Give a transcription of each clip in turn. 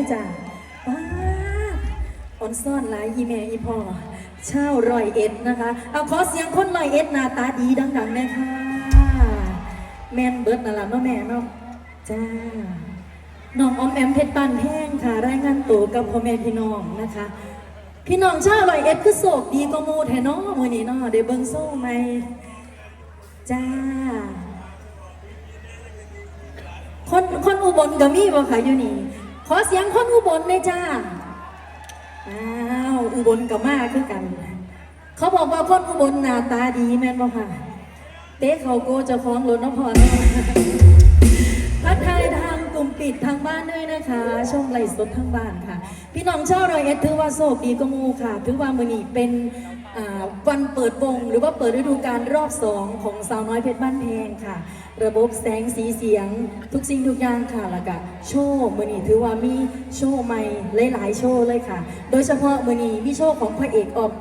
เลยจ้ะว้าออนซ่อนหลายอีแม่อีพ่อเช่ารอยเอ็ดนะคะ เอาขอเสียงคนรอยเอ็ดหน้าตาดีดังๆเลยค่ะ แม่นเบิดนั่นล่ะเนาะแม่เนาะจ้าน้องออมแอมเพชรปานแห้งค่ะ รายงานตัวกับพ่อแม่พี่น้องนะคะ พี่น้องชาวรอยเอ็ดคือโศกดีกว่าหมูแทเนาะมื้อนี้เนาะได้เบิ่งโซ่ไหมจ้าคนคนอุบลก็มีบ่คะอยู่นี่ ขอเสียงคนอุบลเลยจ้า อ้าวอุบลกับมาคือกัน เขาบอกว่าคนอุบลหน้าตาดีแม่นบ่ค่ะ เต๊เขาโกจะฟ้องรถน้องพรเนาะทักทายทางกลุ่มปิดทางบ้านด้วยนะคะ ช่องไลฟ์สดทางบ้านค่ะ พี่น้องชาวรอยเอ็ดถือว่าโชคดีกมูค่ะ ถือว่ามือนี้เป็นวันเปิดวงหรือว่าเปิดฤดูกาลรอบสองของสาวน้อยเพชรบ้านแพงค่ะ ระบบแสงสีเสียง ทุกสิ่งทุกอย่างค่ะแล้วก็โชว์มือนี้ถือว่ามีโชว์ใหม่หลายๆโชว์เลยค่ะ โดยเฉพาะมือนี้มีโชว์ของพระเอกออก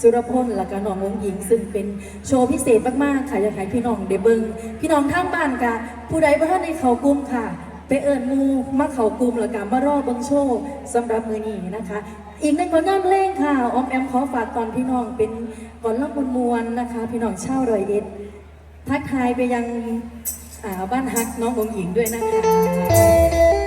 สุรพลและก็น้ององหญิง ซึ่งเป็นโชว์พิเศษมากๆค่ะอยากให้พี่น้องเดเบิงพี่น้องทางบ้านกะผู้ใดบ่ท่านในเขากลุ่มค่ะ ไปเอิญมูมาเขากลุ่มแล้วก็มารอเบิงโชว์สำหรับมือนี้นะคะ อีกหนึ่งผลงานเพลงค่ะออมแอมขอฝากก่อนพี่น้องเป็นก่อนล่ำมวลนะคะ พี่น้องชาวรอยเอ็ด ทักทายไปยังอ่าบ้านฮักน้ององหญิงด้วยนะคะ